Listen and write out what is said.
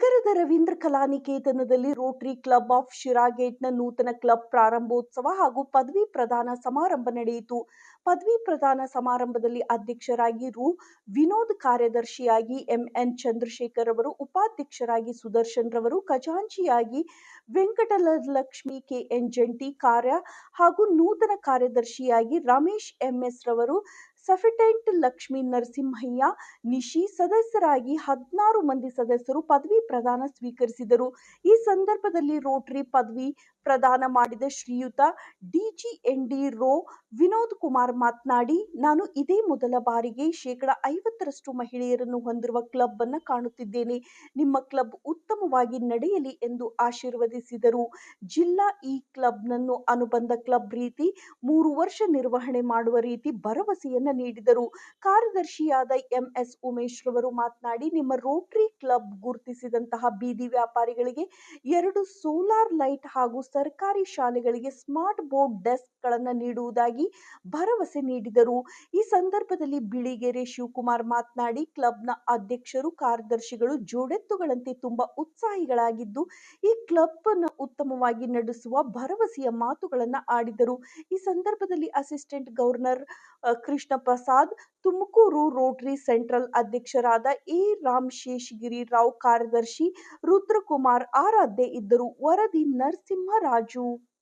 ನಗರದ ರವೀಂದ್ರ ಕಲಾನಿಕೇತನದಲ್ಲಿ Rotary club of ಶಿರಾಗೇಟ್ನ ನೂತನ ಕ್ಲಬ್ ಪ್ರಾರಂಭೋತ್ಸವ ಹಾಗೂ ಪದವಿ ಪ್ರದಾನ ಸಮಾರಂಭ ನಡೆಯಿತು. ಪದವಿ ಪ್ರದಾನ ಸಮಾರಂಭದಲ್ಲಿ ಅಧ್ಯಕ್ಷರಾಗಿ ರು. ವಿನೋದ್, ಕಾರ್ಯದರ್ಶಿಯಾಗಿ ಎಂಎನ್ ಚಂದ್ರಶೇಖರ್ ಅವರು, ಉಪಾಧ್ಯಕ್ಷರಾಗಿ ಸುದರ್ಶನ್ ರವರು, ಖಜಾಂಚಿಯಾಗಿ ವೆಂಕಟಲಕ್ಷ್ಮಿ ಕೆಎನ್ ಜಂಟಿ ಕಾರ್ಯ ಹಾಗೂ ನೂತನ ಕಾರ್ಯದರ್ಶಿಯಾಗಿ ರಮೇಶ್ ಎಂಎಸ್ ರವರು ಸಫಿಟೆಂಟ್ ಲಕ್ಷ್ಮಿ ನರಸಿಂಹಯ್ಯ ನಿಶಿ ಸದಸ್ಯರಾಗಿ ಹದಿನಾರು ಮಂದಿ ಸದಸ್ಯರು ಪದವಿ ಪ್ರದಾನ ಸ್ವೀಕರಿಸಿದರು. ಈ ಸಂದರ್ಭದಲ್ಲಿ ರೋಟರಿ ಪದವಿ ಪ್ರದಾನ ಮಾಡಿದ ಶ್ರೀಯುತ ಡಿಜಿಎನ್ಡಿ ರೋ ವಿನೋದ್ ಕುಮಾರ್ ಮಾತನಾಡಿ, ನಾನು ಇದೇ ಮೊದಲ ಬಾರಿಗೆ ಶೇಕಡ ಐವತ್ತರಷ್ಟು ಮಹಿಳೆಯರನ್ನು ಹೊಂದಿರುವ ಕ್ಲಬ್ ಅನ್ನು ಕಾಣುತ್ತಿದ್ದೇನೆ. ನಿಮ್ಮ ಕ್ಲಬ್ ಉತ್ತಮವಾಗಿ ನಡೆಯಲಿ ಎಂದು ಆಶೀರ್ವದಿಸಿದರು. ಜಿಲ್ಲಾ ಈ ಕ್ಲಬ್ನನ್ನು ಅನುಬಂಧ ಕ್ಲಬ್ ರೀತಿ ಮೂರು ವರ್ಷ ನಿರ್ವಹಣೆ ಮಾಡುವ ರೀತಿ ಭರವಸೆಯನ್ನು ನೀಡಿದರು. ಕಾರ್ಯದರ್ಶಿಯಾದ ಎಂಎಸ್ ಉಮೇಶ್ ರವರು ಮಾತನಾಡಿ, ನಿಮ್ಮ ರೋಟರಿ ಕ್ಲಬ್ ಗುರುತಿಸಿದಂತಹ ಬೀದಿ ವ್ಯಾಪಾರಿಗಳಿಗೆ ಎರಡು ಸೋಲಾರ್ ಲೈಟ್ ಹಾಗೂ ಸರ್ಕಾರಿ ಶಾಲೆಗಳಿಗೆ ಸ್ಮಾರ್ಟ್ ಬೋರ್ಡ್ ಡೆಸ್ಕ್ಗಳನ್ನು ನೀಡುವುದಾಗಿ ಭರವಸೆ ನೀಡಿದರು. ಈ ಸಂದರ್ಭದಲ್ಲಿ ಬಿಳಿಗೆರೆ ಶಿವಕುಮಾರ್ ಮಾತನಾಡಿ, ಕ್ಲಬ್ನ ಅಧ್ಯಕ್ಷರು, ಕಾರ್ಯದರ್ಶಿಗಳು ಜೋಡೆತ್ತುಗಳಂತೆ ತುಂಬಾ ಉತ್ಸಾಹಿಗಳಾಗಿದ್ದು, ಈ ಕ್ಲಬ್ ಅನ್ನು ಉತ್ತಮವಾಗಿ ನಡೆಸುವ ಭರವಸೆಯ ಮಾತುಗಳನ್ನು ಆಡಿದರು. ಈ ಸಂದರ್ಭದಲ್ಲಿ assistant governor Krishna Prasad Tumakuru rotary central ಅಧ್ಯಕ್ಷರಾದ ಎ. ರಾಮ್ ಶೇಷಗಿರಿ ರಾವ್ ಕಾರ್ಯದರ್ಶಿ ರುದ್ರಕುಮಾರ್ ಆರಾಧ್ಯ ಇದ್ದರು. ವರದಿ राजू